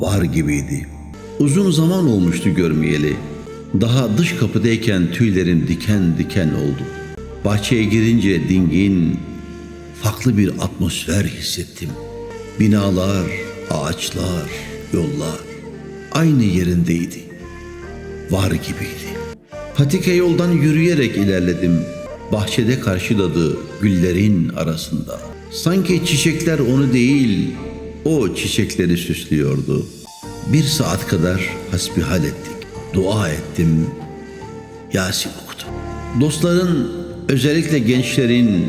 var gibiydi. Uzun zaman olmuştu görmeyeli. Daha dış kapıdayken tüylerim diken diken oldu. Bahçeye girince dingin, farklı bir atmosfer hissettim. Binalar, ağaçlar, yollar aynı yerindeydi. Var gibiydi. Patika yoldan yürüyerek ilerledim. Bahçede karşıladı güllerin arasında. Sanki çiçekler onu değil, o çiçekleri süslüyordu. Bir saat kadar hasbihal ettik. Dua ettim. Yasin okudum. Dostların, özellikle gençlerin,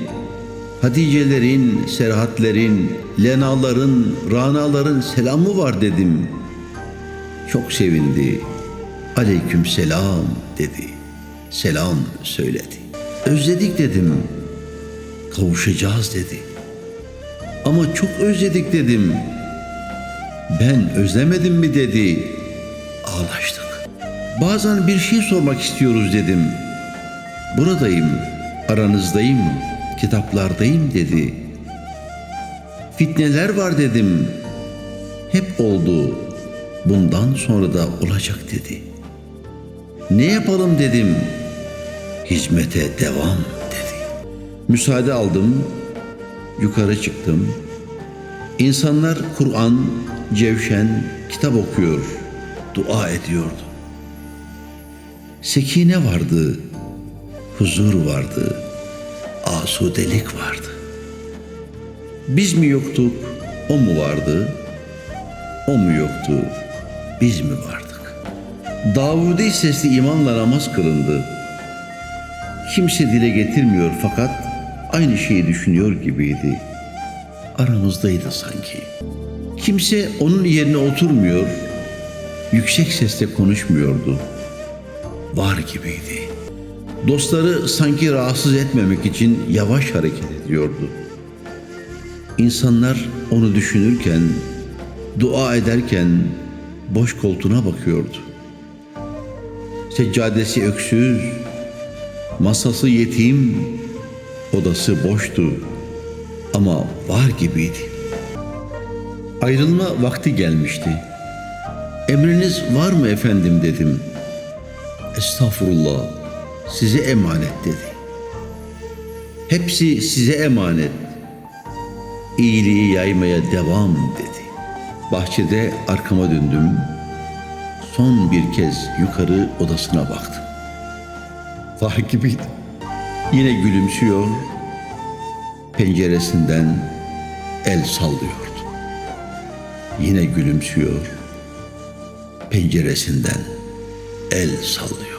Hatice'lerin, Serhatlerin, Lenaların, Ranaların selamı var dedim. Çok sevindi. Aleyküm selam dedi. Selam söyledi. Özledik dedim. Kavuşacağız dedi. Ama çok özledik dedim. Ben özlemedim mi dedi. Ağlaştık. Bazen bir şey sormak istiyoruz dedim. Buradayım, aranızdayım, kitaplardayım dedi. Fitneler var dedim. Hep oldu. Bundan sonra da olacak dedi. Ne yapalım dedim. Hizmete devam dedi. Müsaade aldım. Yukarı çıktım. İnsanlar Kur'an, cevşen, kitap okuyor, dua ediyordu. Sekine vardı, huzur vardı, asudelik vardı. Biz mi yoktuk, o mu vardı? O mu yoktu, biz mi vardık? Davudi sesli imamla namaz kılındı. Kimse dile getirmiyor fakat aynı şeyi düşünüyor gibiydi. Aramızdaydı sanki. Kimse onun yerine oturmuyor, yüksek sesle konuşmuyordu. Var gibiydi. Dostları sanki rahatsız etmemek için yavaş hareket ediyordu. İnsanlar onu düşünürken, dua ederken boş koltuğuna bakıyordu. Seccadesi öksüz, masası yetim, odası boştu ama var gibiydi. Ayrılma vakti gelmişti. Emriniz var mı efendim dedim. Estağfurullah, size emanet dedi. Hepsi size emanet. İyiliği yaymaya devam dedi. Bahçede arkama döndüm. Son bir kez yukarı odasına baktım. Var gibiydi. Yine gülümsüyor, penceresinden el sallıyordu. Yine gülümsüyor, penceresinden el sallıyor.